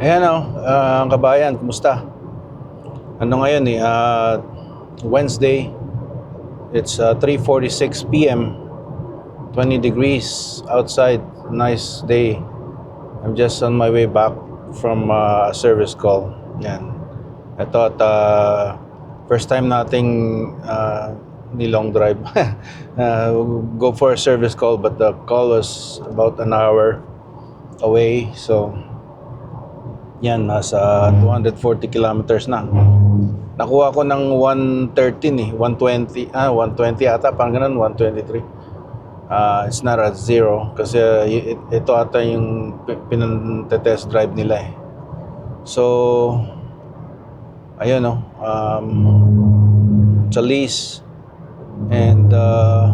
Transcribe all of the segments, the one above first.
Ayan o, ah, ang kabayan, kumusta? Ano ngayon eh, ah, Wednesday, it's ah, 3.46 p.m., 20 degrees outside, nice day. I'm just on my way back from ah, a service call. Yan. Ito at ah, first time nating ah, ni long drive. Ah, go for a service call but the call was about an hour away. So, yan, nasa 240 kilometers na. Nakuha ko ng 113 eh, 120, ah, 120 ata, parang ganun, 123. Ah, it's not at zero kasi uh, ito ata yung pi- pinante-test drive nila eh. So, ayun no, um, sa lease. And, uh,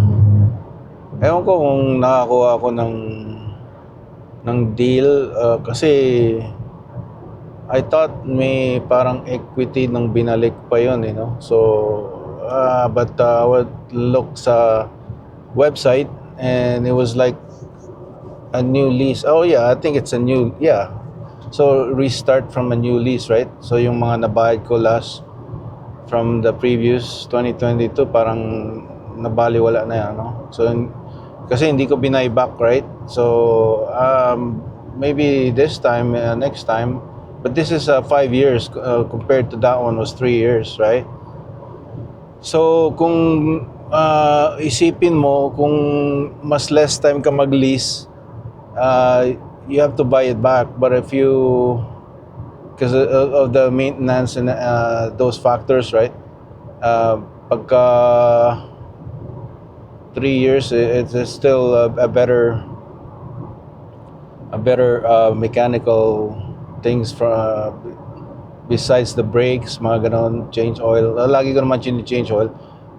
ewan ko kung nakakuha ako ng ng deal uh, kasi I thought may parang equity nung binalik pa yun, you know. So, uh, but uh, I would look sa website and it was like a new lease. Oh yeah, I think it's a new, yeah. So, restart from a new lease, right? So, yung mga nabayad ko last from the previous 2022, parang nabaliwala na yan, no? So, kasi hindi ko binay back, right? So, um, maybe this time, uh, next time, but this is uh, five years uh, compared to that one was three years, right? So, kung uh, isipin mo, kung mas less time ka mag-lease, uh, you have to buy it back. But if you, because of, the maintenance and uh, those factors, right? Uh, pagka three years, it- it's still a, a better, a better uh, mechanical things from besides the brakes, mga ganon, change oil. Uh, Lagi ko naman change oil.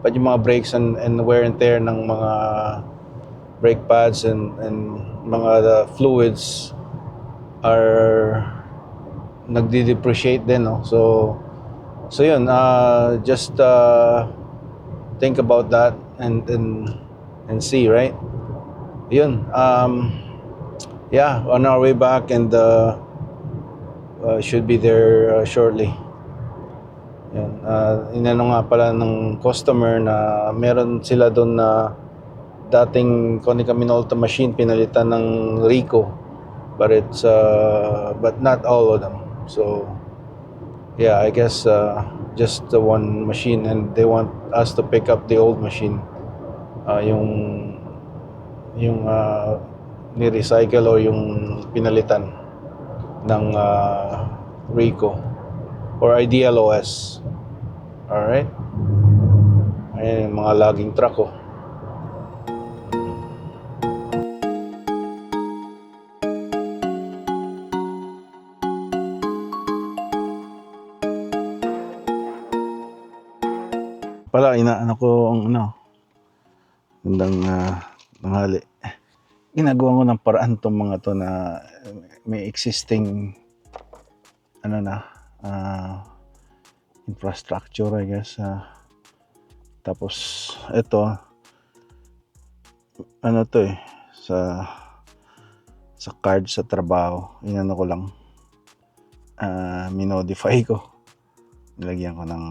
But yung mga brakes and, and wear and tear ng mga brake pads and, and mga the fluids are nagdi-depreciate din, no? So, so yun, uh, just uh, think about that and, and, and see, right? Yun, um, yeah, on our way back and uh, uh, should be there uh, shortly. Yan. Uh, inano nga pala ng customer na meron sila doon na dating Konica Minolta machine pinalitan ng Rico. But it's uh, but not all of them. So yeah, I guess uh, just the one machine and they want us to pick up the old machine. Uh, yung yung uh, ni-recycle o yung pinalitan ng uh, Rico or Ideal OS. Alright? Ayan yung mga laging truck oh. ko. Pala, inaano ko ang ano, gandang uh, tanghali. Ginagawa ko ng paraan tong mga to na may existing ano na ah, infrastructure I guess ah. tapos ito ano to eh sa sa card sa trabaho inano ko lang ah, minodify ko nilagyan ko ng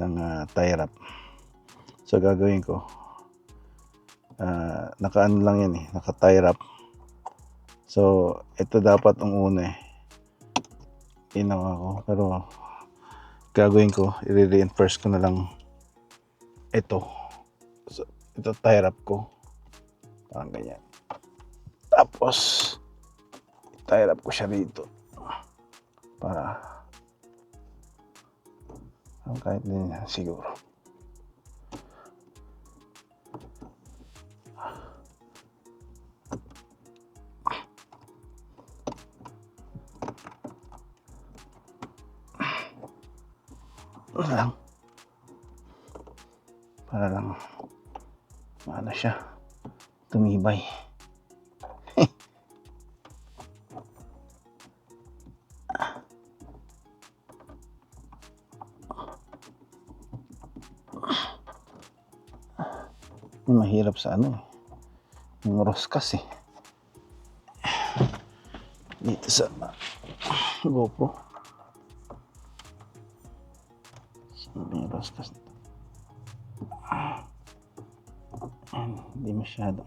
ng ah, tie wrap so gagawin ko ah, naka ano lang yan eh naka tie wrap. So ito dapat ang una eh. Ginawa ko pero gagawin ko i-reinforce ko na lang ito. So, ito tie wrap ko. Parang ganyan. Tapos tie wrap ko siya rito para kahit din siguro Ano lang. Para lang ano siya tumibay. Yung mahirap sa ano eh. Yung roskas eh. Dito sa GoPro. Nito. Ayan, hindi masyado.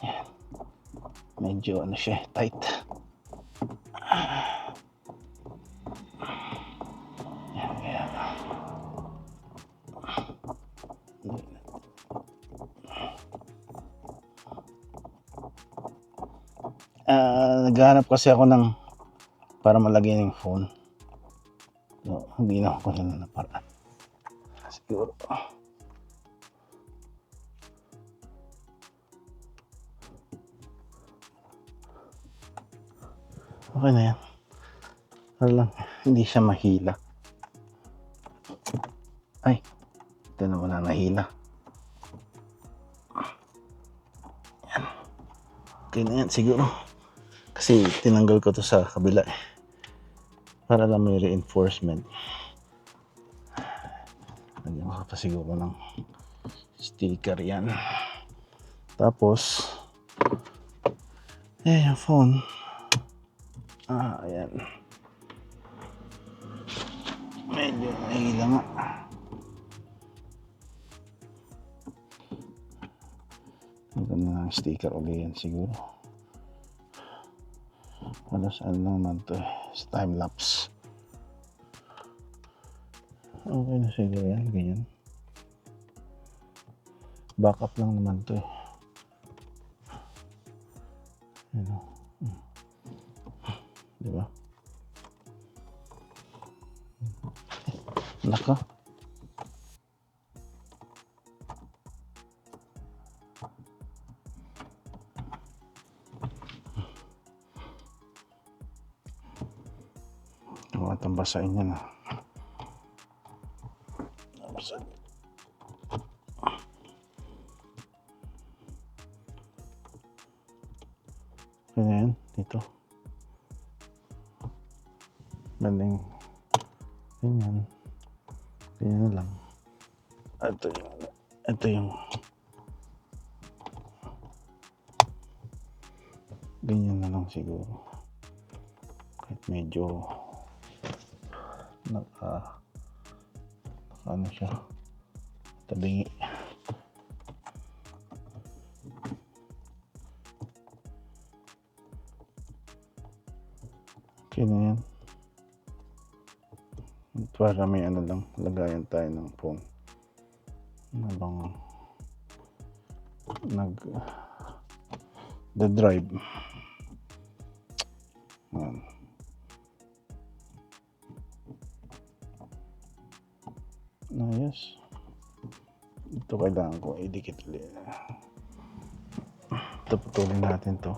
Ayan. Medyo ano siya, tight. Naghahanap kasi ako ng para malagyan yung phone. No, hindi na ako na para. Siguro. Okay na yan. Ano lang, hindi siya mahila. Ay, ito naman na nahila. Yan. Okay na yan, siguro. Kasi tinanggal ko to sa kabila eh. Para lang may reinforcement. Lagyan ko pa siguro ng sticker yan. Tapos, eh, yung phone. Ah, ayan. Medyo nahihila nga. Maganda na ng sticker ulit yan siguro. Halos ano naman to time lapse. Okay na siguro yan, ganyan. Backup lang naman to eh. Ano? Di ba? Naka. Basahin niya na. Basahin. Kaya yan, dito. Galing. Ganyan. Ganyan na lang. Ito yung, ito yung, ganyan na lang siguro. Kahit medyo, naka, naka ano siya, tabingi. Okay na yan. Para may ano lang, lagayan tayo ng phone. Habang nag the drive. Ayan. Ayos. Ito kailangan ko idikit ulit. Ito putulin natin to.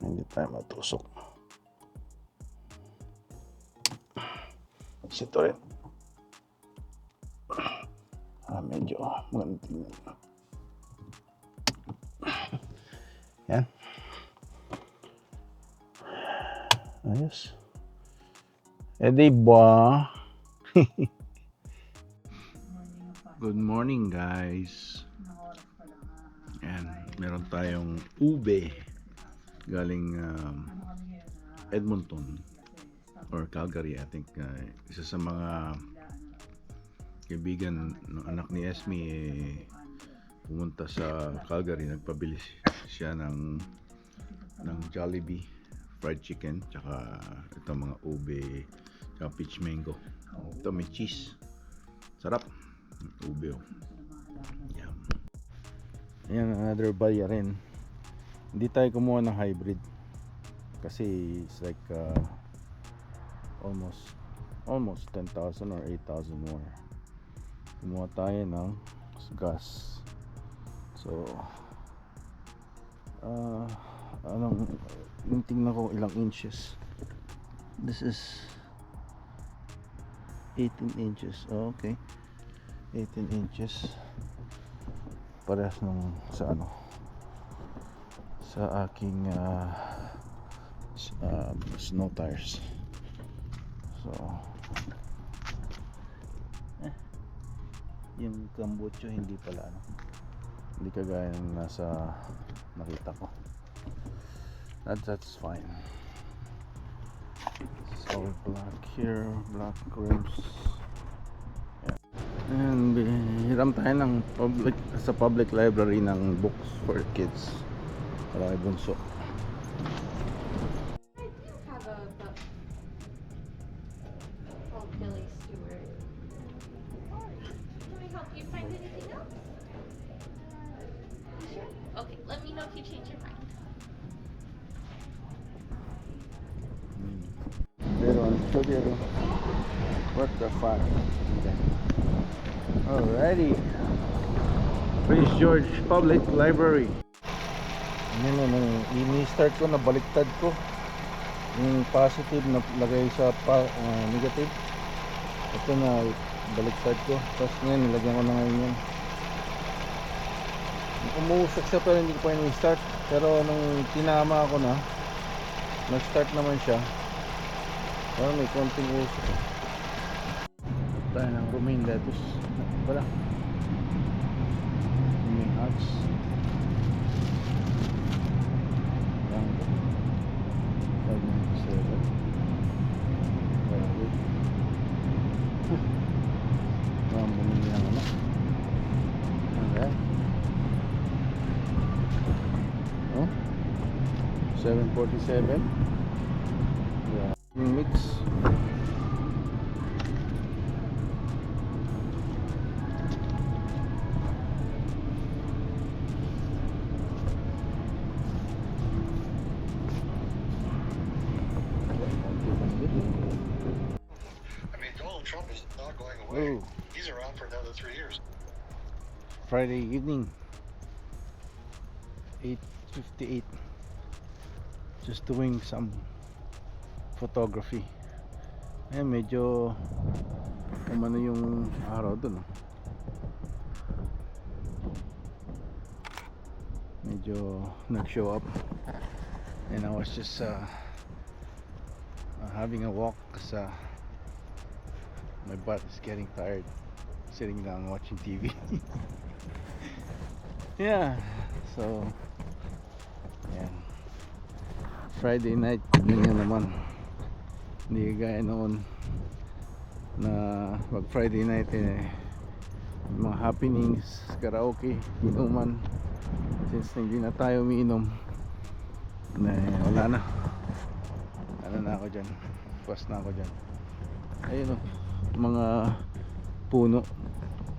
Hindi tayo matusok. Ito rin. Ah, medyo maganda tingnan. Yan. Ayos. Di ba? Good morning guys. Yan, meron tayong ube galing um, Edmonton or Calgary I think uh, isa sa mga kaibigan ng anak ni Esme eh, pumunta sa Calgary nagpabili siya ng ng Jollibee fried chicken tsaka ito mga ube tsaka peach mango. Ito may cheese. Sarap. Ube oh. Yum. ayan another balya rin. Hindi tayo kumuha ng hybrid. Kasi it's like uh, almost almost 10,000 or 8,000 more. Kumuha tayo ng gas. So uh, anong tingnan ko ilang inches. This is 18 inches. Oh, okay. 18 inches. Parehas nung sa ano sa aking uh, uh, snow tires. So eh, yung kombucha hindi pala ano? Hindi kagaya ng nasa nakita ko. That, that's fine so black here black grapes yeah. and hiram tayo ng public sa public library ng books for kids. Para kay bunso George Public Library. Ano na nang ini-start ko na baliktad ko. Yung positive na lagay sa pa, ah, negative. Ito na baliktad ko. Tapos ngayon nilagyan ko na ngayon yan umuusok siya pero hindi ko pa ini-start. Pero nung tinama ako na nag-start naman siya. Parang may konting usok. Tayo ng romaine lettuce. Wala. Romaine hearts. 597. Grabe. Parang bumili ng ano. Alright. Oh? 747. Away. Oh, He's around for another three years. Friday evening. 8.58. Just doing some photography. Eh, medyo umano yung araw dun. Medyo nag-show up. And I was just uh, having a walk uh, my butt is getting tired sitting down watching TV. yeah, so yan. Friday night, ganyan naman. Hindi gaya noon na pag Friday night eh, mga happenings, karaoke, inuman. Since hindi na tayo umiinom, na wala na. Ano na ako dyan. Pas na ako dyan. Ayun o, mga puno.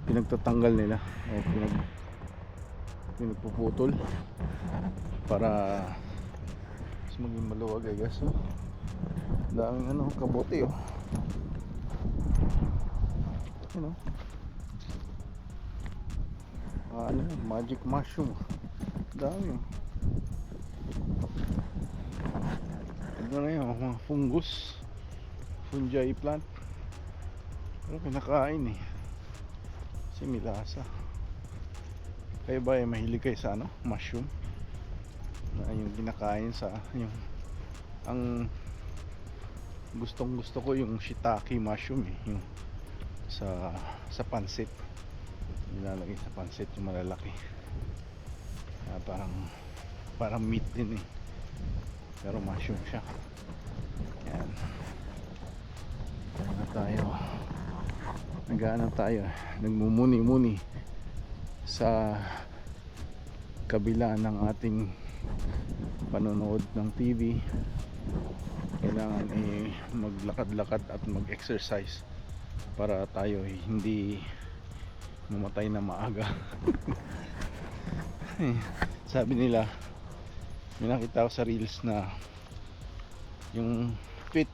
Pinagtatanggal nila. O pinag pinagpuputol. Para mas maging maluwag I guess oh. daming ano kabote oh. You know? Ah, ano magic mushroom. Dami ano na yun mga fungus. Fungi plant pero pinakain eh. Kasi may lasa. Kayo ba ay mahilig kayo sa ano? Mushroom? Na yung kinakain sa yung ang gustong gusto ko yung shiitake mushroom eh. Yung sa sa pansit. Nilalagay sa pansit yung malalaki. Ah, parang parang meat din eh. Pero mushroom siya. Yan. Na tayo nag tayo. Nagmumuni-muni sa kabila ng ating panonood ng TV kailangan eh maglakad-lakad at mag-exercise para tayo eh, hindi mamatay na maaga. Eh, sabi nila may nakita ko sa reels na yung fit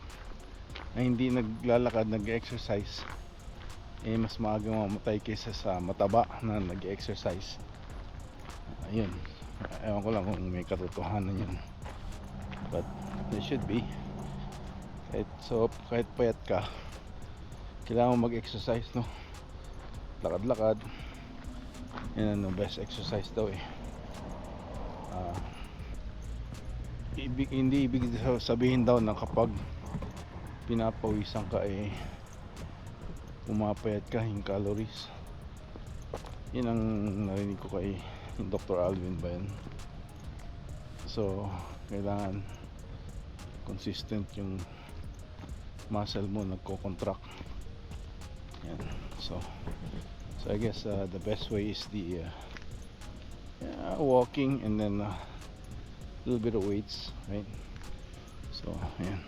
na hindi naglalakad nag-exercise eh mas maaga mamatay kaysa sa mataba na nag-exercise. Ayun. Ewan ko lang kung may katotohanan yun. But there should be. Kahit so kahit payat ka kailangan mag-exercise no? Lakad-lakad. Yan ano best exercise daw eh. Ah, ibig, hindi ibig sabihin daw na kapag pinapawisan ka eh pumapayat ka yung calories Yun ang narinig ko kay Dr. Alvin ba yun? So, kailangan consistent yung muscle mo nagko-contract. Yan. So, so I guess uh, the best way is the uh, yeah, walking and then uh, a little bit of weights, right? So, ayan.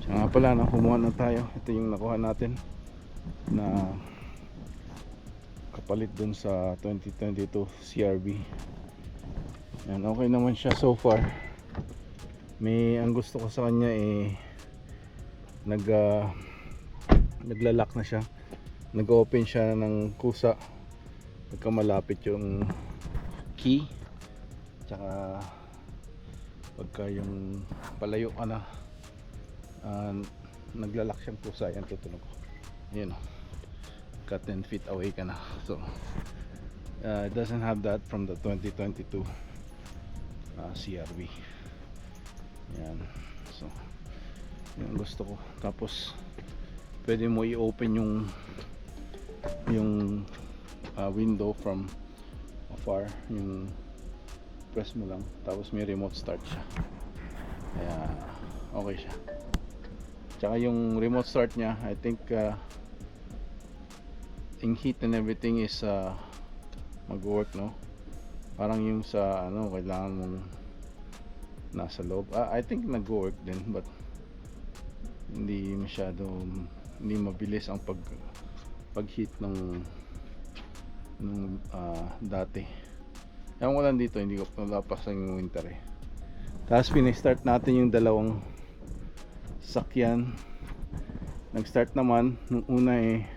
Siya nga pala, no, kumuha na tayo. Ito yung nakuha natin na kapalit dun sa 2022 CRB. Yan, okay naman siya so far. May ang gusto ko sa kanya eh nag ah, naglalak na siya. Nag-open siya ng kusa. Malapit yung key. Tsaka pagka yung palayo ka na ah, naglalak siyang kusa. Yan tutunog ko. Yan o. Ka 10 feet away ka na. So uh, it doesn't have that from the 2022 uh, CRV. Yan. So yan ang gusto ko. Tapos pwede mo i-open yung yung uh, window from afar yung press mo lang tapos may remote start siya kaya okay siya tsaka yung remote start niya I think uh, yung heat and everything is uh, mag-work no? Parang yung sa ano kailangan mong nasa loob. Ah, I think nag-work din but hindi masyado hindi mabilis ang pag pag-heat ng nung ah, dati. Ewan ko lang dito, hindi ko wala pa sa yung winter eh. Tapos pinistart natin yung dalawang sakyan. Nag-start naman, nung una eh,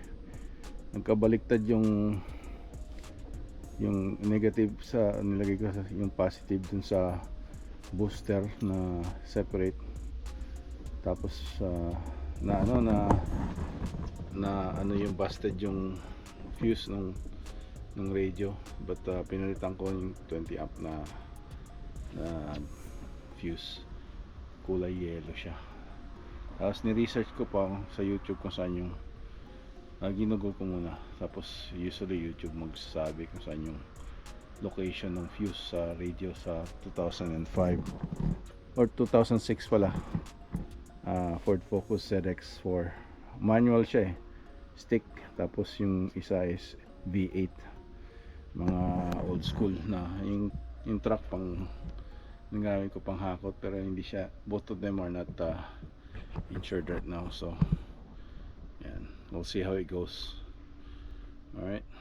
nagkabaliktad yung yung negative sa nilagay ko sa yung positive dun sa booster na separate. Tapos ah, na ano na na ano yung busted yung fuse ng ng radio. But uh, pinalitan ko yung 20 amp na na fuse. Kulay yellow siya tapos ni-research ko pa sa YouTube kung saan yung uh, ginugol ko muna. Tapos usually YouTube magsasabi kung saan yung location ng fuse sa radio sa 2005 or 2006 pala. Uh, Ford Focus ZX4 manual siya eh. Stick. Tapos yung isa is V8 mga old school na. Yung yung truck pang nagamit ko pang hakot pero hindi siya both of them are not uh, insured right now so yan we'll see how it goes. Alright Oh